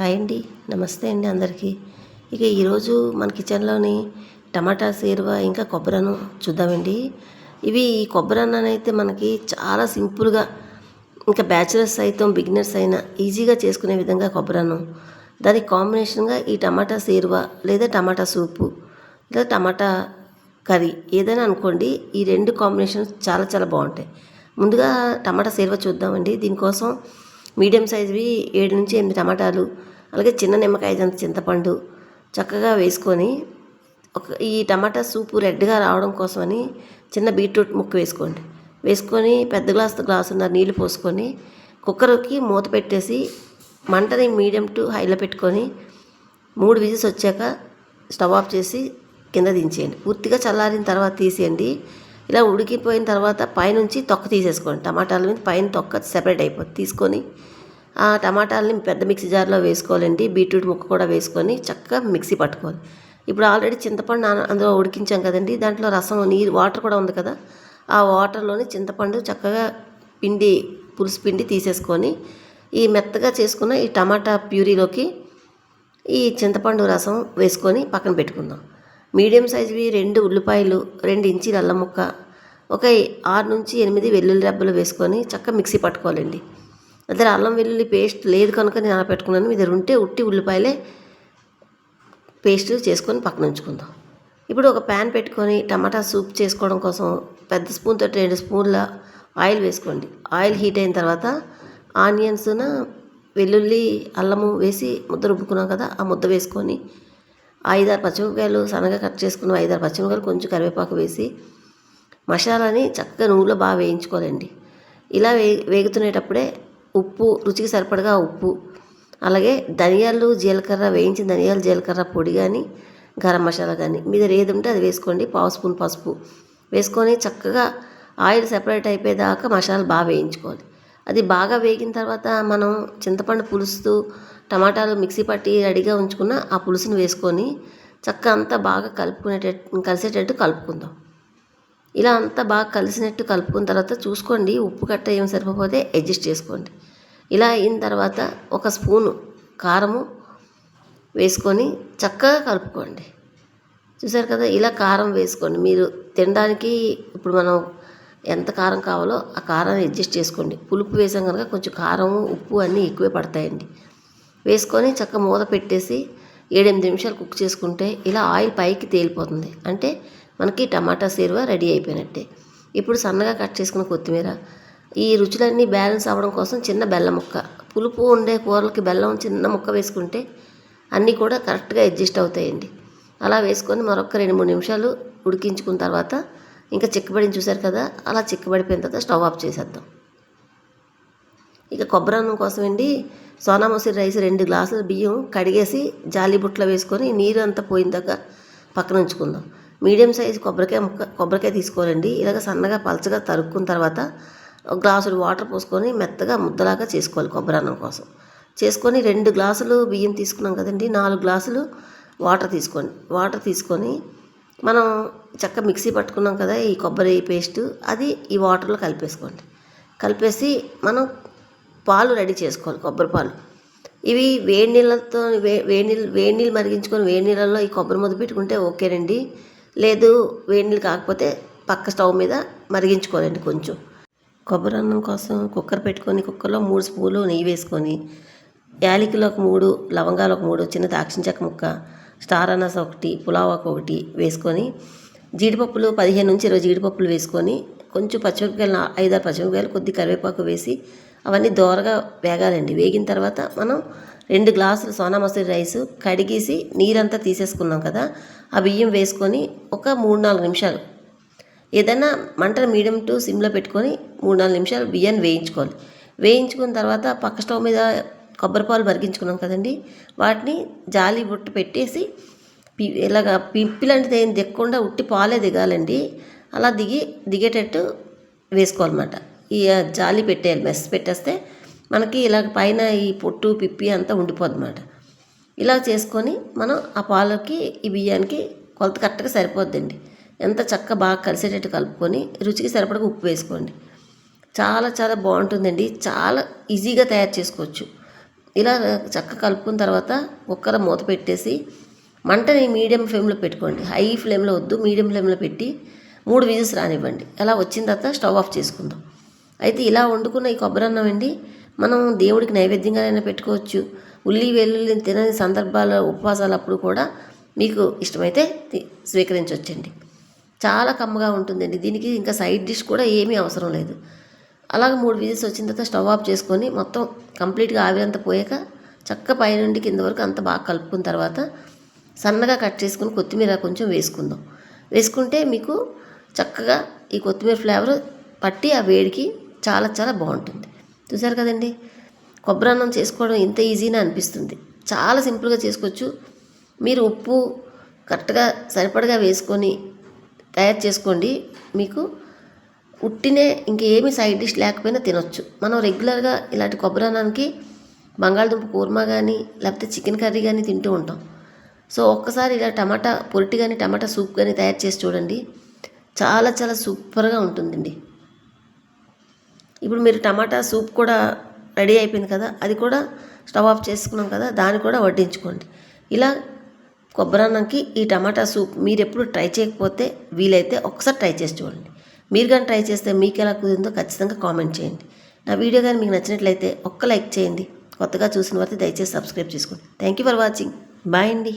Hi అండి. నమస్తే అండి అందరికీ. ఇక ఈరోజు మన కిచెన్లోని టమాటా సేరువ ఇంకా కొబ్బరను చూద్దామండి. ఇవి ఈ కొబ్బరి అయితే మనకి చాలా సింపుల్గా ఇంకా బ్యాచిలర్స్ సైతం బిగినర్స్ అయినా ఈజీగా చేసుకునే విధంగా కొబ్బరను దానికి కాంబినేషన్గా ఈ టమాటా సేరువ లేదా టమాటా సూపు లేదా టమాటా కర్రీ ఏదైనా అనుకోండి ఈ రెండు కాంబినేషన్స్ చాలా చాలా బాగుంటాయి. ముందుగా టమాటా సేరువ చూద్దామండి. దీనికోసం మీడియం సైజువి ఏడు నుంచి ఎనిమిది టమాటాలు అలాగే చిన్న నిమ్మకాయ అంత చింతపండు చక్కగా వేసుకొని ఒక ఈ టమాటా సూపు రెడ్గా రావడం కోసమని చిన్న బీట్రూట్ ముక్క వేసుకోండి. వేసుకొని పెద్ద గ్లాసు గ్లాసున్నర నీళ్ళు పోసుకొని కుక్కర్కి మూత పెట్టేసి మంటని మీడియం టు హైలో పెట్టుకొని మూడు విజిల్స్ వచ్చాక స్టవ్ ఆఫ్ చేసి కింద దించేయండి. పూర్తిగా చల్లారిన తర్వాత తీసేయండి. ఇలా ఉడికిపోయిన తర్వాత పైనుంచి తొక్క తీసేసుకోండి. టమాటాల మీద పైన తొక్క సెపరేట్ అయిపోతుంది తీసుకొని ఆ టమాటాలని పెద్ద మిక్సీ జార్లో వేసుకోవాలండి. బీట్రూట్ ముక్క కూడా వేసుకొని చక్కగా మిక్సీ పట్టుకోవాలి. ఇప్పుడు ఆల్రెడీ చింతపండు నాన- అందులో ఉడికించాం కదండి. దాంట్లో రసం నీరు వాటర్ కూడా ఉంది కదా. ఆ వాటర్లోని చింతపండు చక్కగా పిండి పులుసు పిండి తీసేసుకొని ఈ మెత్తగా చేసుకున్న ఈ టమాటా ప్యూరీలోకి ఈ చింతపండు రసం వేసుకొని పక్కన పెట్టుకుందాం. మీడియం సైజువి రెండు ఉల్లిపాయలు రెండు ఇంచీల అల్లం ముక్క ఒక ఆరు నుంచి ఎనిమిది వెల్లుల్లి రెబ్బలు వేసుకొని చక్కగా మిక్సీ పట్టుకోవాలండి. అదే అల్లం వెల్లుల్లి పేస్ట్ లేదు కనుక నేను అలా పెట్టుకున్నాను. మీ దగ్గర ఉంటే ఉట్టి ఉల్లిపాయలే పేస్ట్ చేసుకొని పక్కన ఉంచుకుందాం. ఇప్పుడు ఒక ప్యాన్ పెట్టుకొని టమాటా సూప్ చేసుకోవడం కోసం పెద్ద స్పూన్తో రెండు స్పూన్ల ఆయిల్ వేసుకోండి. ఆయిల్ హీట్ అయిన తర్వాత ఆనియన్స్న వెల్లుల్లి అల్లము వేసి ముద్ద రుబ్బుకున్నాం కదా ఆ ముద్ద వేసుకొని ఐదారు పచ్చిమిరపకాయలు సన్నగా కట్ చేసుకున్న ఐదారు పచ్చిమిరపకాయలు కొంచెం కరివేపాకు వేసి మసాలాని చక్కగా నూనెలో బాగా వేయించుకోవాలండి. ఇలా వే వేగుతునేటప్పుడే ఉప్పు రుచికి సరిపడగా ఉప్పు. అలాగే ధనియాలు జీలకర్ర వేయించిన ధనియాలు జీలకర్ర పొడి కానీ గరం మసాలా కానీ మీ దగ్గర ఏది ఉంటే అది వేసుకోండి. పావు స్పూన్ పసుపు. వేసుకొని చక్కగా ఆయిల్ సెపరేట్ అయిపోయేదాకా మసాలా బాగా వేయించుకోవాలి. అది బాగా వేగిన తర్వాత మనం చింతపండు పులుసు టమాటాలు మిక్సీ పట్టి రెడీగా ఉంచుకున్న ఆ పులుసుని వేసుకొని చక్కగా అంతా బాగా కలుపుకునేటట్టు కలిసేటట్టు కలుపుకుందాం. ఇలా అంతా బాగా కలిసినట్టు కలుపుకున్న తర్వాత చూసుకోండి ఉప్పు కట్ట ఏమి సరిపోతే అడ్జస్ట్ చేసుకోండి. ఇలా అయిన తర్వాత ఒక స్పూను కారము వేసుకొని చక్కగా కలుపుకోండి. చూసారు కదా ఇలా కారం వేసుకోండి. మీరు తినడానికి ఇప్పుడు మనం ఎంత కారం కావాలో ఆ కారాన్ని అడ్జస్ట్ చేసుకోండి. పులుపు వేసాం కనుక కొంచెం కారం ఉప్పు అన్నీ ఎక్కువే పడతాయండి. వేసుకొని చక్క మూత పెట్టేసి ఏడెనిమిది నిమిషాలు కుక్ చేసుకుంటే ఇలా ఆయిల్ పైకి తేలిపోతుంది. అంటే మనకి టమాటా సేరువ రెడీ అయిపోయినట్టే. ఇప్పుడు సన్నగా కట్ చేసుకున్న కొత్తిమీర ఈ రుచులన్నీ బ్యాలెన్స్ అవ్వడం కోసం చిన్న బెల్లం ముక్క. పులుపు ఉండే కూరలకి బెల్లం చిన్న ముక్క వేసుకుంటే అన్నీ కూడా కరెక్ట్గా అడ్జస్ట్ అవుతాయండి. అలా వేసుకొని మరొక రెండు మూడు నిమిషాలు ఉడికించుకున్న తర్వాత ఇంకా చిక్కబడిని చూశారు కదా అలా చిక్కబడిపోయిన తర్వాత స్టవ్ ఆఫ్ చేసేద్దాం. ఇక కొబ్బరి అన్నం కోసం అండి సోనా మసూరి రైస్ రెండు గ్లాసుల బియ్యం కడిగేసి జాలి బుట్టలో వేసుకొని నీరు అంతా పోయిన దాకా పక్కన ఉంచుకుందాం. మీడియం సైజు కొబ్బరికాయ ముక్క కొబ్బరికాయ తీసుకోవాలండి. ఇలాగ సన్నగా పలచగా తరుక్కున్న తర్వాత ఒక గ్లాసులు వాటర్ పోసుకొని మెత్తగా ముద్దలాగా చేసుకోవాలి కొబ్బరి అన్నం కోసం. చేసుకొని రెండు గ్లాసులు బియ్యం తీసుకున్నాం కదండి. నాలుగు గ్లాసులు వాటర్ తీసుకోండి వాటర్ తీసుకొని మనం చక్క మిక్సీ పట్టుకున్నాం కదా ఈ కొబ్బరి పేస్ట్ అది ఈ వాటర్లో కలిపేసుకోండి. కలిపేసి మనం పాలు రెడీ చేసుకోవాలి కొబ్బరి పాలు. ఇవి వేడి నీళ్ళతో వే వేడి నీళ్ళు వేడి నీళ్ళు మరిగించుకొని వేడి నీళ్ళల్లో ఈ కొబ్బరి ముద్ద పెట్టుకుంటే ఓకేనండి. లేదు వేడి నీళ్ళు కాకపోతే పక్క స్టవ్ మీద మరిగించుకోవాలండి కొంచెం. కొబ్బరి అన్నం కోసం కుక్కర్ పెట్టుకొని కుక్కర్లో మూడు స్పూన్లు నెయ్యి వేసుకొని యాలకులు ఒక మూడు లవంగాలు ఒక మూడు చిన్న దాక్షిణ చెక్క ముక్క స్టార్ అనాస ఒకటి పులావాకు ఒకటి వేసుకొని జీడిపప్పులు పదిహేను నుంచి ఇరవై జీడిపప్పులు వేసుకొని కొంచెం పచ్చిమిరపకాయలు ఐదారు పచ్చిమిరపకాయలు కొద్ది కరివేపాకు వేసి అవన్నీ దోరగా వేగాలండి. వేగిన తర్వాత మనం రెండు గ్లాసులు సోనా మసూరి రైస్ కడిగేసి నీరంతా తీసేసుకున్నాం కదా ఆ బియ్యం వేసుకొని ఒక మూడు నాలుగు నిమిషాలు ఏదైనా మంటను మీడియం టు సిమ్లో పెట్టుకొని మూడు నాలుగు నిమిషాలు బియ్యాన్ని వేయించుకోవాలి. వేయించుకున్న తర్వాత పక్క స్టవ్ మీద కొబ్బరి పాలు మరిగించుకున్నాం కదండి. వాటిని జాలి బుట్ట పెట్టేసి పి- ఇలాగ పిప్పి లాంటిది ఏం దిగకుండా ఉట్టి పాలే దిగాలండి. అలా దిగి దిగేటట్టు వేసుకోవాలన్నమాట. ఈ జాలి పెట్టేయాలి. మెస్ పెట్టేస్తే మనకి ఇలాగ పైన ఈ పొట్టు పిప్పి అంతా ఉండిపోదన్నమాట. ఇలా చేసుకొని మనం ఆ పాలకి ఈ బియ్యానికి కొలత కరెక్ట్గా సరిపోద్దండి. ఎంత చక్క బాగా కలిసేటట్టు కలుపుకొని రుచికి సరిపడగా ఉప్పు వేసుకోండి. చాలా చాలా బాగుంటుందండి. చాలా ఈజీగా తయారు చేసుకోవచ్చు. ఇలా చక్కగా కలుపుకున్న తర్వాత కుక్కర మూత పెట్టేసి మంటని మీడియం ఫ్లేమ్లో పెట్టుకోండి. హై ఫ్లేమ్లో వద్దు మీడియం ఫ్లేమ్లో పెట్టి మూడు విజిల్స్ రానివ్వండి. అలా వచ్చిన తర్వాత స్టవ్ ఆఫ్ చేసుకుందాం. అయితే ఇలా వండుకున్న ఈ కొబ్బరి అన్నం అండి మనం దేవుడికి నైవేద్యంగానైనా పెట్టుకోవచ్చు. ఉల్లి వెల్లుల్లి తినని సందర్భాల ఉపవాసాలు అప్పుడు కూడా మీకు ఇష్టమైతే స్వీకరించవచ్చండి చాలా కమ్మగా ఉంటుందండి. దీనికి ఇంకా సైడ్ డిష్ కూడా ఏమీ అవసరం లేదు. అలాగ మూడు విజిల్స్ వచ్చిన తర్వాత స్టవ్ ఆఫ్ చేసుకొని మొత్తం కంప్లీట్గా ఆవిరంతా పోయాక చక్క పైనుండి కింద వరకు అంత బాగా కలుపుకున్న తర్వాత సన్నగా కట్ చేసుకుని కొత్తిమీర కొంచెం వేసుకుందాం. వేసుకుంటే మీకు చక్కగా ఈ కొత్తిమీర ఫ్లేవర్ పట్టి ఆ వేడికి చాలా చాలా బాగుంటుంది. చూసారు కదండి? కొబ్బరి అన్నం చేసుకోవడం ఇంత ఈజీనా అనిపిస్తుంది. చాలా సింపుల్గా చేసుకోవచ్చు. మీరు ఉప్పు కరెక్ట్గా సరిపడగా వేసుకొని తయారు చేసుకోండి. మీకు ఉట్టినే ఇంకేమీ సైడ్ డిష్ లేకపోయినా తినొచ్చు. మనం రెగ్యులర్గా ఇలాంటి కొబ్బరి అన్నానికి బంగాళదుంప కూర్మా కానీ లేకపోతే చికెన్ కర్రీ కానీ తింటూ ఉంటాం. సో ఒక్కసారి ఇలా టమాటా పొరిటి కానీ టమాటా సూప్ కానీ తయారు చేసి చూడండి. చాలా చాలా సూపర్గా ఉంటుందండి. ఇప్పుడు మీరు టమాటా సూప్ కూడా రెడీ అయిపోయింది కదా అది కూడా స్టవ్ ఆఫ్ చేసుకున్నాం కదా దాన్ని కూడా వడ్డించుకోండి. ఇలా కొబ్బరి అన్నంకి ఈ టమాటా సూప్ మీరు ఎప్పుడు ట్రై చేయకపోతే వీలైతే ఒకసారి ట్రై చేసి చూడండి. మీరు కానీ ట్రై చేస్తే మీకు ఎలా కుదిరిందో ఖచ్చితంగా కామెంట్ చేయండి. నా వీడియో కానీ మీకు నచ్చినట్లయితే ఒక్క లైక్ చేయండి. కొత్తగా చూసిన వారికి దయచేసి సబ్స్క్రైబ్ చేసుకోండి. Thank you for watching bye అండి.